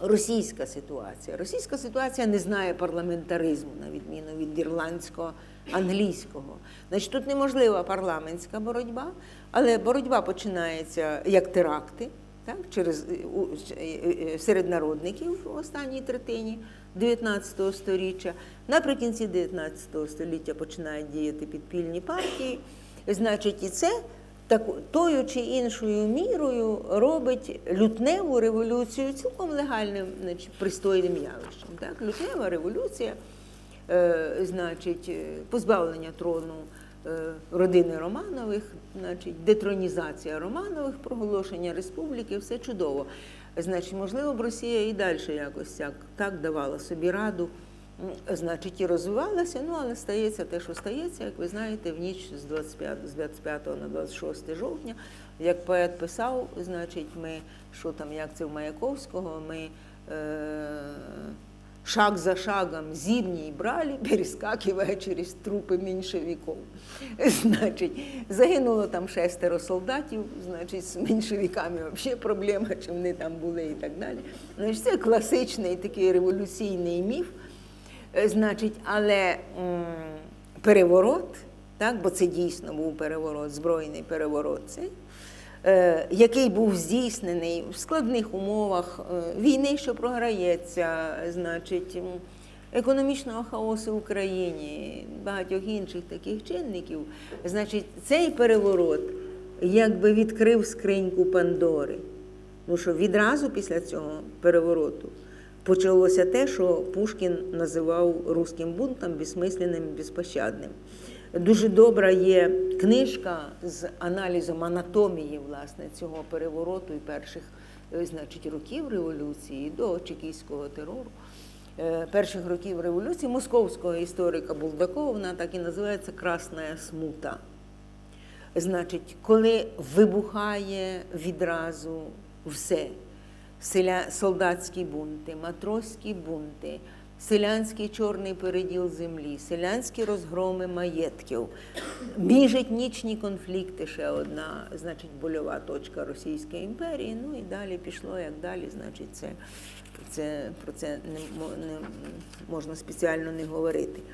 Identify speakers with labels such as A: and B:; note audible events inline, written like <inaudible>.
A: російська ситуація. Російська ситуація не знає парламентаризму, на відміну від ірландського, англійського. Значить, тут неможлива парламентська боротьба, але боротьба починається як теракти, так, через е, е, е, серед народників в останній третині 19 століття. Наприкінці 19 століття починають діяти підпільні партії. Значить, і це так, тою чи іншою мірою робить лютневу революцію цілком легальним, значить, пристойним явищем. Так? Лютнева революція, е, значить, е, позбавлення трону е, родини Романових, значить, детронізація Романових, проголошення республіки, все чудово. Значить, можливо, б Росія і далі якось так, так давала собі раду. Значить, і розвивалася, ну але стається те, що стається, як ви знаєте, в ніч з 25, з 25 на 26 жовтня, як поет писав, значить, ми, що там, як це в Маяковського, ми е, шаг за шагом зимній брали, <laughs> перескакивая через трупи меньшевиков. <laughs> Значить, загинуло там шестеро солдатів, значить, з меньшевиками взагалі проблема, чи вони там були і так далі. Значить, це класичний такий революційний міф. Е, Значить, але м, переворот, так, бо це дійсно був переворот, збройний переворот, цей, е, який був здійснений в складних умовах е, війни, що програється, значить, економічного хаосу в Україні, багатьох інших таких чинників. Значить, цей переворот якби відкрив скриньку Пандори. Ну що відразу після цього перевороту почалося те, що Пушкін називав руським бунтом безсмисленним, безпощадним. Дуже добра є книжка з аналізом анатомії власне цього перевороту і перших е, значить, років революції до чекійського терору. Е, Перших років революції московського історика Булдакова, вона так і називається Красна смута. Значить, коли вибухає відразу все, селя, солдатські бунти, матроські бунти, селянський чорний переділ землі, селянські розгроми маєтків, міжетнічні конфлікти, ще одна, значить, больова точка Російської імперії. Ну і далі пішло, як далі, значить, це, це про це не, не можна спеціально не говорити.